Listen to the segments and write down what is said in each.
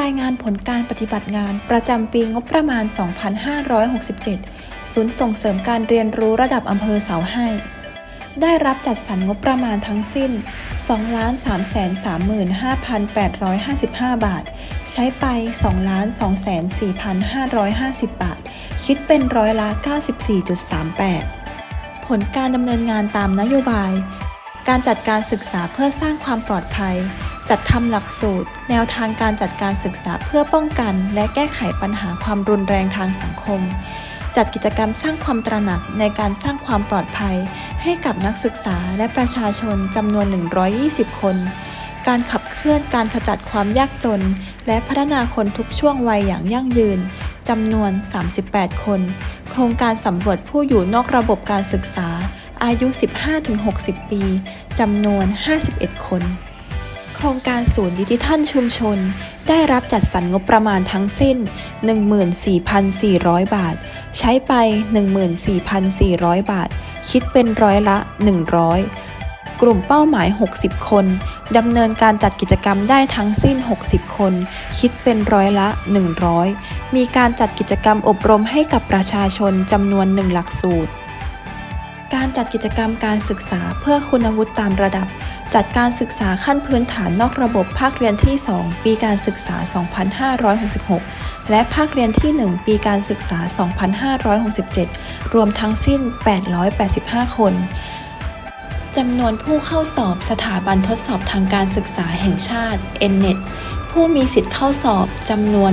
รายงานผลการปฏิบัติงานประจำปีงบประมาณ 2567 ศูนย์ส่งเสริมการเรียนรู้ระดับอำเภอเสาให้ ได้รับจัดสรรงบประมาณทั้งสิ้น 2,335,855 บาท ใช้ไป 2,204,550 บาท คิดเป็นร้อยละ 94.38 ผลการดำเนินงานตามนโยบาย การจัดการศึกษาเพื่อสร้างความปลอดภัย จัดทำหลักสูตร แนวทางการจัดการศึกษาเพื่อป้องกัน และแก้ไขปัญหาความรุนแรงทางสังคม จัดกิจกรรมสร้างความตระหนักในการสร้างความปลอดภัย ให้กับนักศึกษาและประชาชนจำนวน 120 คน การขับเคลื่อนการขจัดความยากจน และพัฒนาคนทุกช่วงวัยอย่างยั่งยืนจำนวน 38 คน โครงการสำรวจผู้อยู่นอกระบบการศึกษา อายุ 15-60 ปี จำนวน 51 คน โครงการศูนย์ดิจิทัลชุมชน ได้รับจัดสรรงบประมาณทั้งสิ้น 14,400 บาท ใช้ไป 14,400 บาท คิดเป็นร้อยละ 100 กลุ่มเป้าหมาย 60 คน ดำเนินการจัดกิจกรรมได้ทั้งสิ้น 60 คน คิดเป็นร้อยละ 100 มีการจัดกิจกรรมอบรมให้กับประชาชนจำนวน1หลักสูตร การจัดกิจกรรมการศึกษาเพื่อคุณวุฒิตามระดับ จัดการศึกษาขั้นพื้นฐานนอกระบบภาคเรียนที่ 2 ปีการศึกษา 2566 และภาคเรียนที่ 1 ปีการศึกษา 2567 รวมทั้งสิ้น 885 คนจำนวนผู้เข้าสอบสถาบันทดสอบทางการศึกษาแห่งชาติ NNET ผู้มีสิทธิ์เข้าสอบจำนวน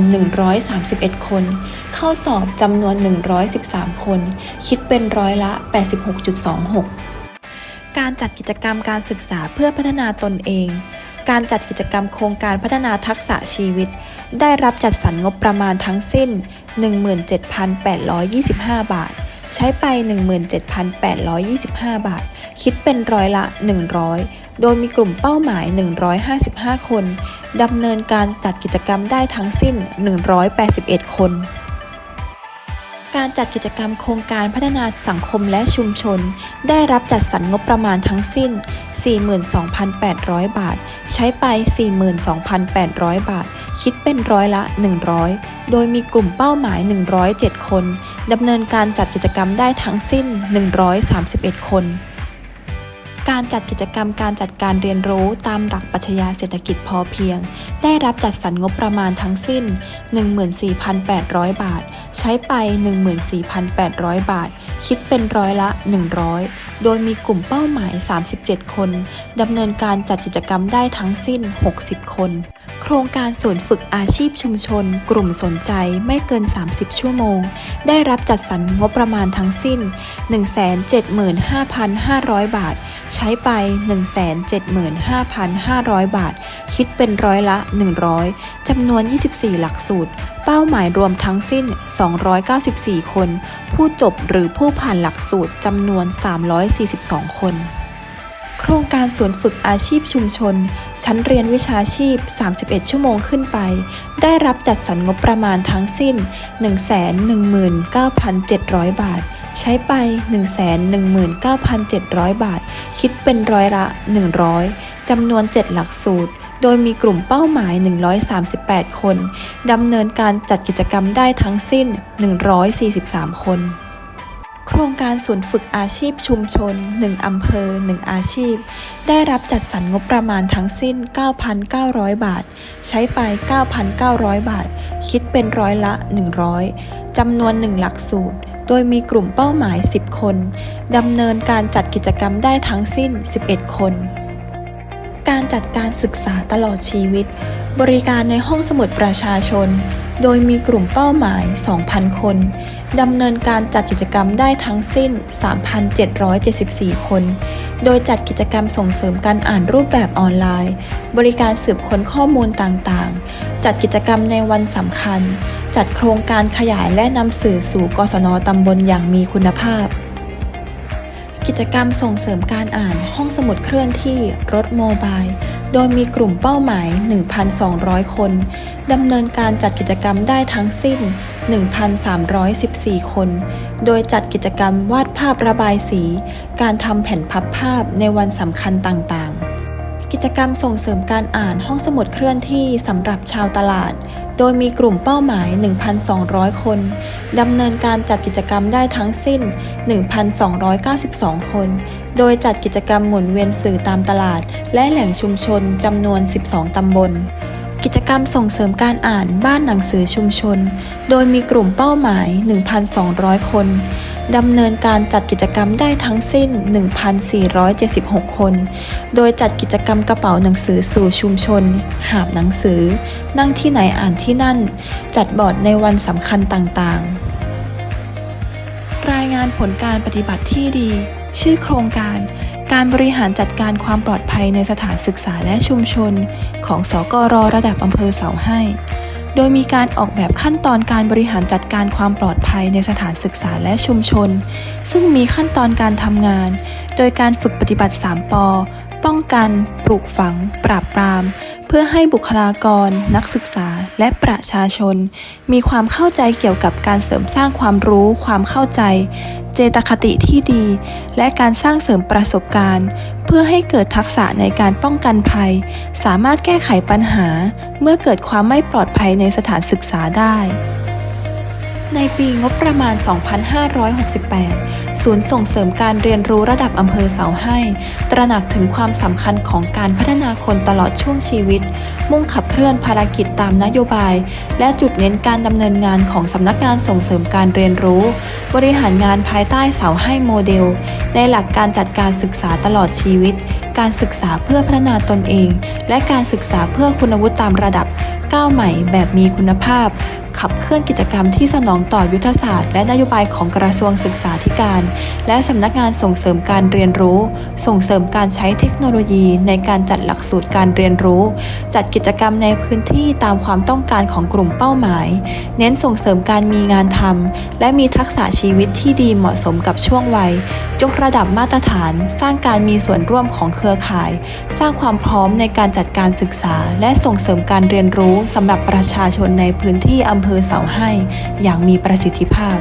131 คน เข้าสอบจำนวน 113 คน คิดเป็นร้อยละ 86.26 การจัดกิจกรรมการศึกษาเพื่อพัฒนาตนเอง การจัดกิจกรรมโครงการพัฒนาทักษะชีวิต ได้รับจัดสรรงบประมาณทั้งสิ้น 17,825 บาท ใช้ไป 17,825 บาท คิดเป็นร้อยละ 100 โดยมีกลุ่มเป้าหมาย 155 คน ดำเนินการจัดกิจกรรมได้ทั้งสิ้น 181 คน การจัดกิจกรรมโครงการพัฒนาสังคมและชุมชน ได้รับจัดสรรงบประมาณทั้งสิ้น 42,800 บาท ใช้ไป 42,800 บาท คิดเป็นร้อยละ 100 โดยมีกลุ่มเป้าหมาย 107 คนดำเนินการจัดกิจกรรมได้ทั้งสิ้น 131 คน การจัดกิจกรรมการจัดการเรียนรู้ตามหลักปรัชญาเศรษฐกิจพอเพียง ได้รับจัดสรรงบประมาณทั้งสิ้น 14,800 บาท ใช้ไป 14,800 บาท คิดเป็นร้อยละ 100 โดยมีกลุ่มเป้าหมาย 37 คนดำเนินการจัดกิจกรรมได้ทั้งสิ้น 60 คน โครงการศูนย์ฝึกอาชีพชุมชน กลุ่มสนใจไม่เกิน 30 ชั่วโมง ได้รับจัดสรรงบประมาณทั้งสิ้น 175,500 บาท ใช้ไป 175,500 บาท คิดเป็นร้อยละ 100จำนวน 24 หลักสูตร เป้าหมายรวมทั้งสิ้น 294 คน ผู้จบหรือผู้ผ่านหลักสูตรจำนวน 342 คน โครงการศูนฝึกอาชีพชุมชน ชั้นเรียนวิชาชีพ 31 ชั่วโมงขึ้นไป ได้รับจัดสรรงบประมาณทั้งสิ้น 119,700 บาท ใช้ไป 119,700 บาท คิดเป็นร้อยละ 100 จำนวน 7 หลักสูตร โดยมีกลุ่มเป้าหมาย 138 คน ดำเนินการจัดกิจกรรมได้ทั้งสิ้น 143 คน โครงการศูนย์ฝึกอาชีพชุมชน 1 อำเภอ 1 อาชีพ ได้รับจัดสรรงบประมาณทั้งสิ้น 9,900 บาท ใช้ไป 9,900 บาท คิดเป็นร้อยละ 100 จำนวน 1 หลักสูตรโดยมีกลุ่มเป้าหมาย 10 คน ดำเนินการจัดกิจกรรมได้ทั้งสิ้น 11 คน การจัดการศึกษาตลอดชีวิต บริการในห้องสมุดประชาชน โดยมีกลุ่มเป้าหมาย 2,000 คน ดำเนินการจัดกิจกรรมได้ทั้งสิ้น 3,774 คน โดยจัดกิจกรรมส่งเสริมการอ่านรูปแบบออนไลน์ บริการสืบค้นข้อมูลต่างๆ จัดกิจกรรมในวันสำคัญ จัดโครงการขยายและนำสื่อสู่กศนตำบลอย่างมีคุณภาพ กิจกรรมส่งเสริมการอ่านห้องสมุดเคลื่อนที่รถโมบาย โดยมีกลุ่มเป้าหมาย 1,200 คนดำเนินการจัดกิจกรรมได้ทั้งสิ้น 1,314 คน โดยจัดกิจกรรมวาดภาพระบายสี การทำแผ่นพับภาพในวันสำคัญต่างๆ กิจกรรมส่งเสริมการอ่านห้องสมุดเคลื่อนที่สำหรับชาวตลาด โดยมีกลุ่มเป้าหมาย 1,200 คนดำเนินการจัดกิจกรรมได้ทั้งสิ้น 1,292 คน โดยจัดกิจกรรมหมุนเวียนสื่อตามตลาด และแหล่งชุมชนจำนวน 12 ตำบลกิจกรรมส่งเสริมการอ่านบ้านหนังสือชุมชน โดยมีกลุ่มเป้าหมาย 1,200 คน ดำเนินการจัดกิจกรรมได้ทั้งสิ้น 1,476 คน โดยจัดกิจกรรมกระเป๋าหนังสือสู่ชุมชน หาบหนังสือ นั่งที่ไหนอ่านที่นั่น จัดบอร์ดในวันสำคัญต่างๆ รายงานผลการปฏิบัติที่ดี ชื่อโครงการ การบริหารจัดการความปลอดภัยในสถานศึกษาและชุมชน ของสกรระดับอำเภอเสาให้ โดยมีการออกแบบขั้นตอนการบริหารจัดการความปลอดภัยในสถานศึกษาและชุมชน ซึ่งมีขั้นตอนการทำงาน โดยการฝึกปฏิบัติ 3ปป้องกัน ปลูกฝัง ปราบปราม พื่อให้บุคลากร นักศึกษาและประชาชน มีความเข้าใจเกี่ยวกับการเสริมสร้างความรู้ ความเข้าใจ เจตคติที่ดี และการสร้างเสริมประสบการณ์ เพื่อให้เกิดทักษะในการป้องกันภัย สามารถแก้ไขปัญหา เมื่อเกิดความไม่ปลอดภัยในสถานศึกษาได้ ในปีงบประมาณ 2568 ศูนย์ส่งเสริมการเรียนรู้ระดับอำเภอเสาให้ ตระหนักถึงความสำคัญของการพัฒนาคนตลอดช่วงชีวิต มุ่งขับเคลื่อนภารกิจตามนโยบาย และจุดเน้นการดำเนินงานของสำนักงานส่งเสริมการเรียนรู้ บริหารงานภายใต้เสาให้โมเดล ในหลักการจัดการศึกษาตลอดชีวิต การศึกษาเพื่อพัฒนาตนเอง และการศึกษาเพื่อคุณวุฒิตามระดับก้าวใหม่แบบมีคุณภาพ ขับเคลื่อนกิจกรรมที่สนองต่อยุทธศาสตร์และนโยบายของกระทรวงศึกษาธิการ และสำนักงานส่งเสริมการเรียนรู้ ส่งเสริมการใช้เทคโนโลยีในการจัดหลักสูตรการเรียนรู้ จัดกิจกรรมในพื้นที่ตามความต้องการของกลุ่มเป้าหมาย เน้นส่งเสริมการมีงานทำและมีทักษะชีวิตที่ดีเหมาะสมกับช่วงวัย ยกระดับมาตรฐาน สร้างการมีส่วนร่วมของเครือข่าย สร้างความพร้อมในการจัดการศึกษา และส่งเสริมการเรียนรู้สำหรับประชาชนในพื้นที่อำเภอเสาให้อย่างมีประสิทธิภาพ